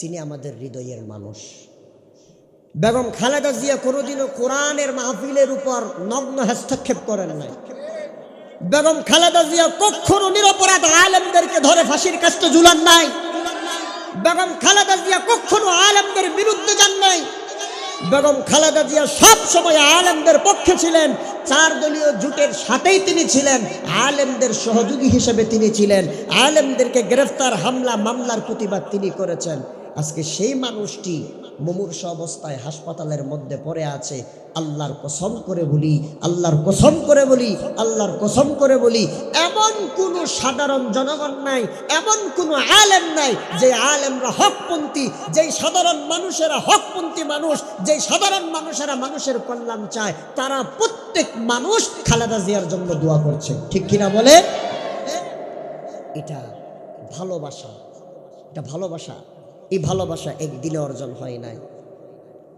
তিনি আমাদের হৃদয়ের মানুষ। বেগম খালেদা জিয়া কোনোদিনও কোরআনের মাহফিলের উপর নগ্ন হস্তক্ষেপ করেন নাই। বেগম খালেদা জিয়া কখনো নিরপরাধ আলেমদেরকে ধরে ফাঁসির কাছে ঝুলান নাই। বেগম খালেদা জিয়া কখনো আলেমদের বিরুদ্ধে যান নাই। বেগম খালেদা জিয়া সব সময় আলেমদের পক্ষে ছিলেন, চার দলীয় জোটের সাথেই তিনি ছিলেন, আলেমদের সহযোগী হিসেবে তিনি ছিলেন, আলেমদেরকে গ্রেফতার, হামলা, মামলার প্রতিবাদ তিনি করেছেন। আজকে সেই মানুষটি মুমূর্ষ অবস্থায় হাসপাতালের মধ্যে পড়ে আছে। আল্লাহর কসম করে বলি, আল্লাহর কসম করে বলি, আল্লাহর কসম করে বলি, এমন কোন সাধারণ জনগণ নাই, এমন কোন আলেম নাই, যে আলেমরা হকপন্থী যেই সাধারণ মানুষেরা হকপন্থী মানুষ যেই সাধারণ মানুষেরা মানুষের কল্যাণ চায়, তারা প্রত্যেক মানুষ খালেদা জিয়ার জন্য দোয়া করছে। ঠিক কিনা বলে এটা ভালোবাসা এটা ভালোবাসা। এই ভালোবাসা একদিনে অর্জন হয় নাই।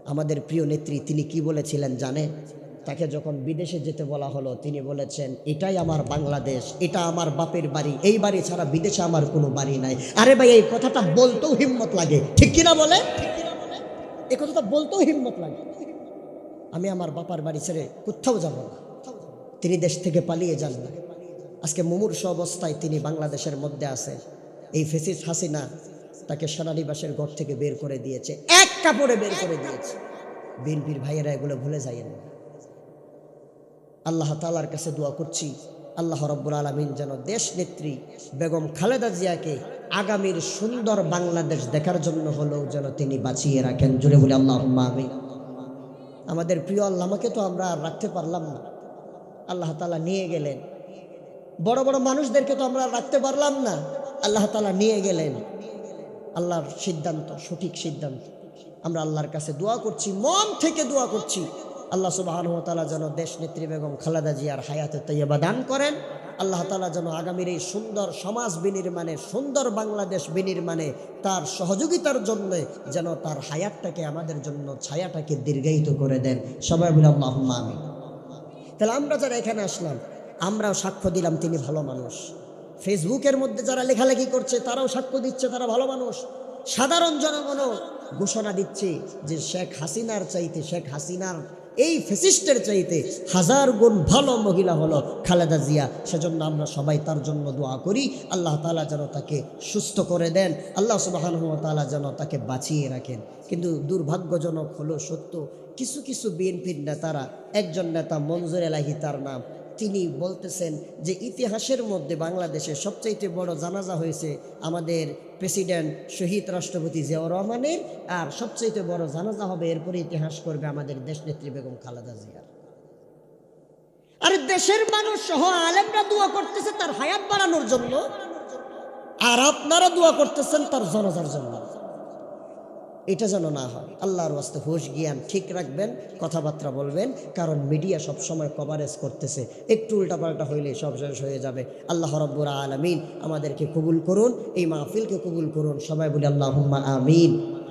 আমাদের প্রিয় নেত্রী, তিনি কি বলেছিলেন জানে তাকে যখন বিদেশে যেতে বলা হলো, তিনি বলেছেন, এটাই আমার বাংলাদেশ, এটা আমার বাপের বাড়ি, এই বাড়ি ছাড়া বিদেশে আমার কোনো বাড়ি নাই। আরে ভাই, এই কথাটা বলতেও হিম্মত লাগে। ঠিক কিনা বলে? এই কথাটা বলতেও হিম্মত লাগে। আমি আমার বাপার বাড়ি ছেড়ে কোথাও যাব না। তিনি দেশ থেকে পালিয়ে যান না। আজকে মুমূর্ষ অবস্থায় তিনি বাংলাদেশের মধ্যে আছে। এই ফেসিস হাসিনা তাকে সেনানিবাসের ঘর থেকে বের করে দিয়েছে। এক কাপড়ে বের করে দিয়েছে। বিএনপির ভাইয়েরা এগুলো ভুলে যাইয়েন না। আল্লাহ তালার কাছে দোয়া করছি, আল্লাহ রব্বুল আলমিন যেন দেশ নেত্রী বেগম খালেদা জিয়াকে আগামীর সুন্দর বাংলাদেশ দেখার জন্য হলেও যেন তিনি বাঁচিয়ে রাখেন। জুড়ে বলে আল্লাহ আমি আমাদের প্রিয় আল্লামাকে তো আমরা আর রাখতে পারলাম না। আল্লাহ তালা নিয়ে গেলেন। বড় বড় মানুষদেরকে তো আমরা রাখতে পারলাম না। আল্লাহ তালা নিয়ে গেলেন। আল্লাহর সিদ্ধান্ত, সঠিক সিদ্ধান্ত। আমরা আল্লাহর কাছে দোয়া করছি, মন থেকে দোয়া করছি। আল্লাহ সুবাহানুতালা যেন দেশ নেত্রী বেগম খালেদা জিয়ার হায়াতে তৈবা দান করেন। আল্লাহ তালা যেন আগামীর এই সুন্দর সমাজ বিনির্মাণে, সুন্দর বাংলাদেশ বিনির্মাণে তার সহযোগিতার জন্য যেন তার হায়াতটাকে, আমাদের জন্য ছায়াটাকে দীর্ঘায়িত করে দেন। সবাই বলে আল্লাহ আমি তাহলে আমরা যারা এখানে আসলাম, আমরাও সাক্ষ্য দিলাম তিনি ভালো মানুষ। ফেসবুকের মধ্যে যারা লেখালেখি করছে, তারাও সাক্ষ্য দিচ্ছে, তারা ভালো মানুষ। সাধারণ জনগণও ঘোষণা দিচ্ছে যে শেখ হাসিনার চাইতে, শেখ হাসিনার এই ফেসিস্টের চাইতে হাজার গুণ ভালো মহিলা হলো খালেদা জিয়া। সেজন্য আমরা সবাই তার জন্য দোয়া করি। আল্লাহ তালা যেন তাকে সুস্থ করে দেন। আল্লাহ সুবাহান তালা যেন তাকে বাঁচিয়ে রাখেন। কিন্তু দুর্ভাগ্যজনক হলো সত্য, কিছু কিছু বিএনপির নেতারা, একজন নেতা মঞ্জুর এলাহি তার নাম তিনি বলতেছেন যে ইতিহাসের মধ্যে বাংলাদেশে সবচাইতে বড় জানাজা হয়েছে আমাদের প্রেসিডেন্ট শহীদ রাষ্ট্রপতি জিয়াউর রহমানের, আর সবচাইতে বড় জানাজা হবে এরপরে ইতিহাস করবে আমাদের দেশ নেত্রী বেগম খালেদা জিয়ার। আর দেশের মানুষ সহ আলেমরা দোয়া করতেছে তার হায়াত বাড়ানোর জন্য, আর আপনারা দোয়া করতেছেন তার জনজার জন্য। এটা যেন না হয়। আল্লাহর ওয়াস্তে হুশ, জ্ঞান ঠিক রাখবেন, কথাবার্তা বলবেন, কারণ মিডিয়া সব সময় কভারেজ করতেছে। একটু উল্টাপাল্টা হইলে সব শেষ হয়ে যাবে। আল্লাহ রব্বুর আলমিন আমাদেরকে কবুল করুন, এই মাহফিলকে কবুল করুন। সবাই বলি আল্লাহ আমিন।